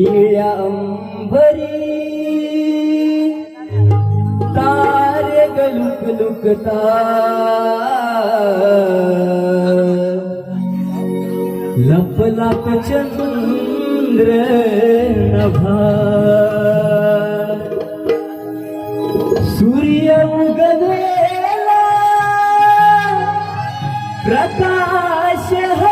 निळ्या अंभरी। तारे गलुक लुकता। लप लप चंद्र नभा। सूर्य उगलेला प्रकाश ह।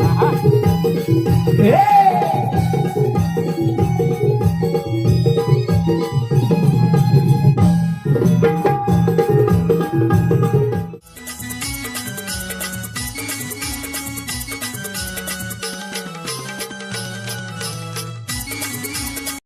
Ah. É.